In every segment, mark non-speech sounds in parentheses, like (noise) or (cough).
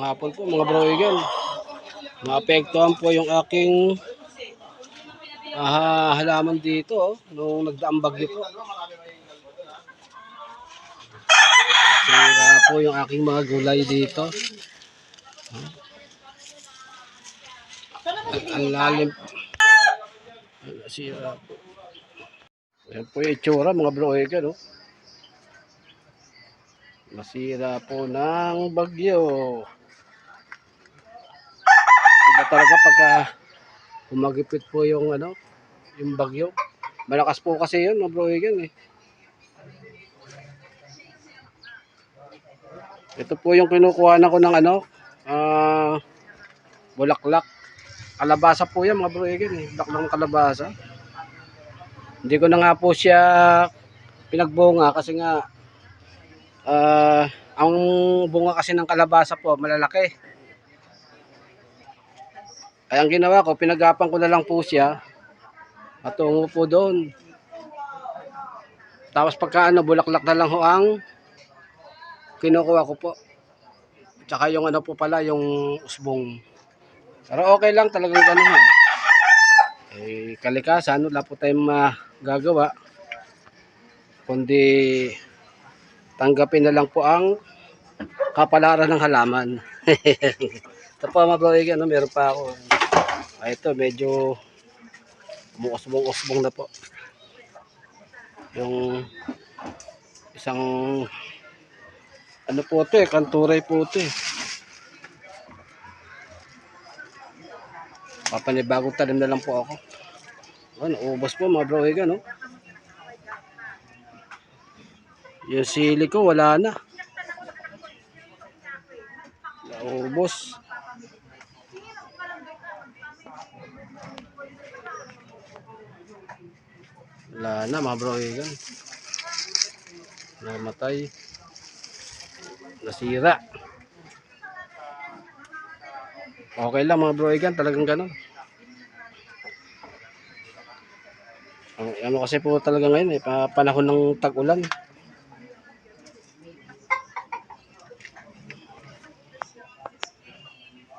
Magandang hapon po mga bro Egan. Maapektuhan po yung aking ah, halaman dito oh, nung nagdaang bagyo po. Sira po yung aking mga gulay dito. At ang lalim. Sira po. Yan po yung itsura mga bro Egan. Oh. Masira po ng bagyo. Iba talaga pagka humagipit po yung ano, yung bagyo. Malakas po kasi yun, mga bro Egan eh. Ito po yung kinukuha ko ng ano, ah, bulaklak. Kalabasa po yan mga bro Egan eh. Bulaklak kalabasa. Hindi ko na nga po siya pinagbunga kasi nga ah, ang bunga kasi ng kalabasa po malalaki. Kaya ang ginawa ko, pinagapan ko na lang po siya. Patungo po doon. Tapos pagka ano, bulaklak na lang ho ang kinukuha ko po. Tsaka yung ano po pala, yung usbong. Pero okay lang talagang ganun eh. Eh, kalikasan, wala po tayong magagawa. Kundi tanggapin na lang po ang kapalaran ng halaman. (laughs) Ito po mga bro, ano, meron pa ako. Ah, ito, medyo umuusbong-usbong na po. Yung isang ano po ito eh, kanturay po ito eh. Papanibagong talim na lang po ako. Ano, ubos po mga bro, no? Yung sili ko, wala na. Naubos. Wala na mga bro, Egan. Namatay. Nasira. Okay lang mga bro, Egan. Talagang ganun. Ang ano kasi po talaga ngayon eh, pa- panahon ng tag-ulan.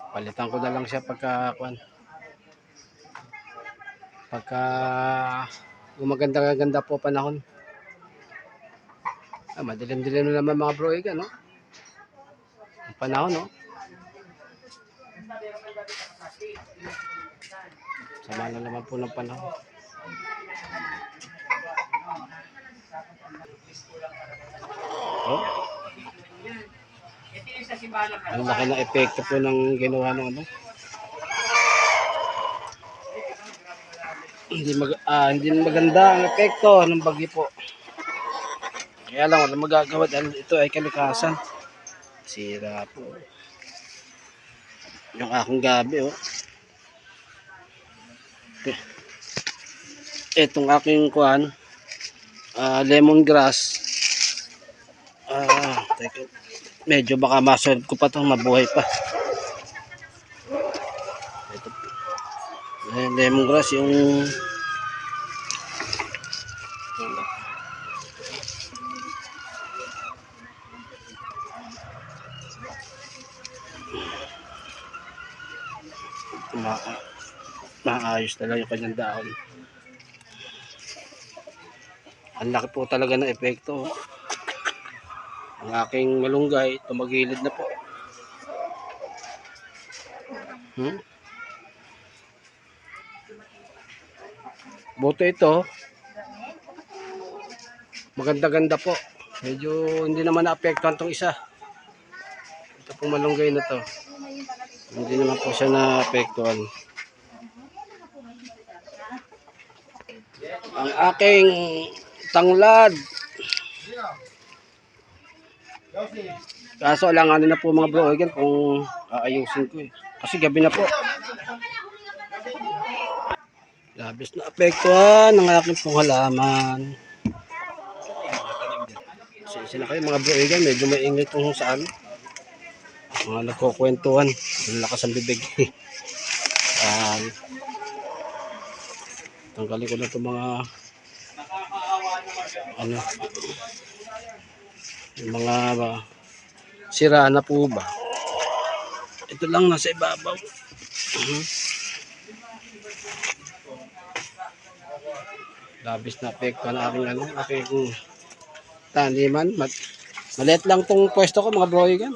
Palitan ko na lang siya pagka. Pagka gumaganda-ganda po panahon. Ah, madilim-dilim na naman mga bro, Egan, no? Ang panahon, no? Sama na naman po ng panahon. Oh. Ang laki ng epekto po ng ginawa ng ano. Hindi mag ah, hindi maganda ang epekto ng bagyo po. Kaya lang wala magagawa dahil ito ay kalikasan. Sira po. Yung akong gabi oh. Itong aking kuan ah, lemongrass. Ah, teka. Medyo baka masolve ko pa 'tong mabuhay pa. Ito. Eh, lemongrass yung ma maayos talaga yung kanyang dahon. Ang laki po talaga ng epekto. Ang aking malunggay, tumagilid na po. Hmm? Buto ito. Maganda-ganda po. Medyo hindi naman naapektuhan tong isa. Ito pong malunggay na to. Hindi naman po siya naapektuhan. Ang aking tanglad. Kaso lang ano na po mga bro, again, kung aayusin ko eh. Kasi gabi na po. Labis na apektuhan ng aking pong halaman. Sisi na kayo mga bro, again, medyo maingay itong sa amin. Mga nagkukwentuhan. Lakas ang bibig. (laughs) um, tanggalin ko na itong mga ano yung mga ba, sira na po ba Ito lang nasa ibabaw. Mhm. Labis na apekto na aking ano, aking taniman. Mat maliit lang tong pwesto ko mga broigan.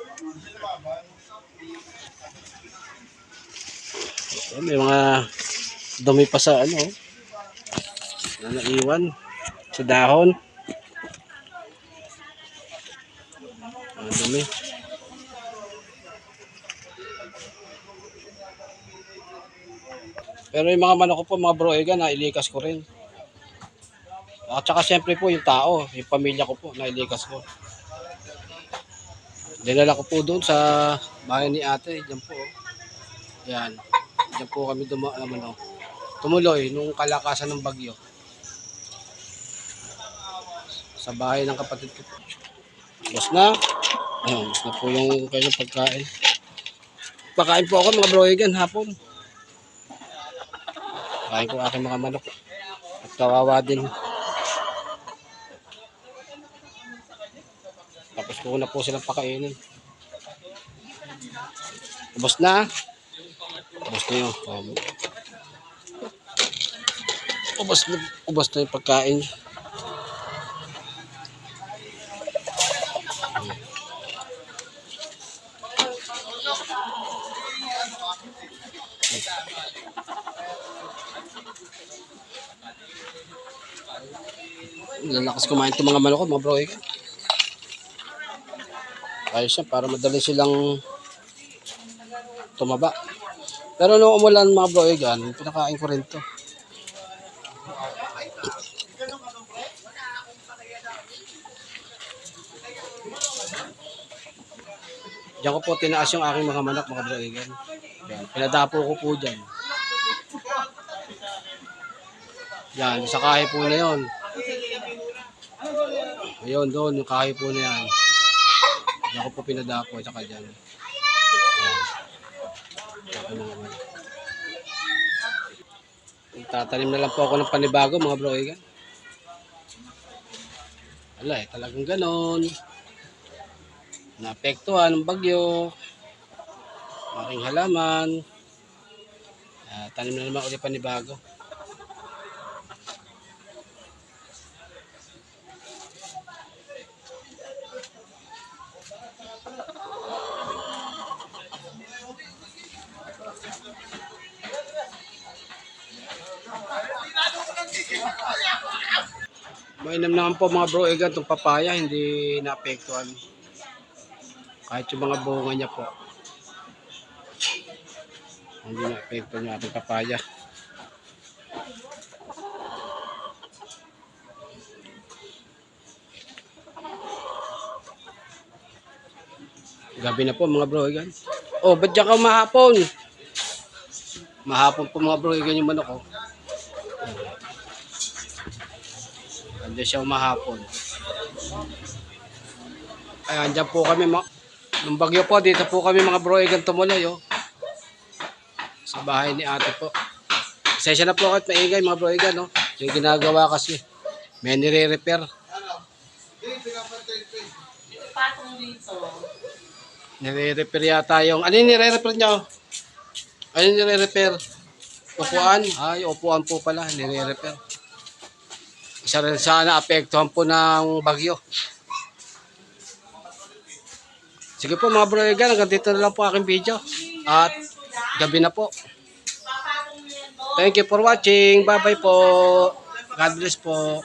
Ito, may mga dumi pa sa ano. Na naiwan sa dahon. Ang dumi. Pero yung mga manok ko po, mga broigan, nailikas ko rin. At saka siyempre po yung tao, yung pamilya ko po, nailikas ko. Dinala ko po doon sa bahay ni ate, dyan po. Yan. Dyan po kami duma, ano, tumuloy nung kalakasan ng bagyo. Sa bahay ng kapatid ko. Bus na. Ayun, bus na po yung kanyang pagkain. Pakain po ako mga broigan hapon. Kain ko aking mga manok. At kawawa din. Ko na po silang pakainin. Ubos na. Ubos na yun. Um, ubos na, ubos na yung pagkain. Lalakas kumain itong mga manok mga bro. Ayos siya, para madali silang tumaba. Pero nung umulan mga bro, yan, pinakain ko rin to. Diyan ko po tinaas yung aking mga manok mga bro. Yan. Yan, pinadapo ko po dyan. Yan, sa kahe po na yon. Ayun, doon, yung kahe po na yan. Diyan ko po dyan. Yan. Tsaka mga manok. Tatanim na lang po ako ng panibago mga bro. Yan. Wala eh, talagang ganon. Naapektuhan ng bagyo. Aking halaman. Ah, tanim na naman ulit panibago. Mainam naman po mga bro, egan itong papaya, hindi naapektuhan. Kahit yung mga bunga niya po. Hindi naapektuhan yung ating papaya. Gabi na po mga bro, egan. Oh, ba't dyan ka mahapon? Mahapon po mga bro, egan yung manok ko. Hindi siya umahapon. Ayan, dyan po kami. Ma- Nung bagyo po, dito po kami mga bro, ikan tumuloy, oh. Sa bahay ni ate po. Sesya na po kahit maingay mga bro, ikan, no? Yung ginagawa kasi. May nire-repair. Nire-repair yata yung... Ano yung nire-repair nyo? Ano yung nire-repair? Upuan? Ay, upuan po pala. Nire-repair. Isa rin sana apektuhan po ng bagyo. Sige po mga bro, hanggang dito na lang po aking video. At gabi na po. Thank you for watching. Bye-bye po. God bless po.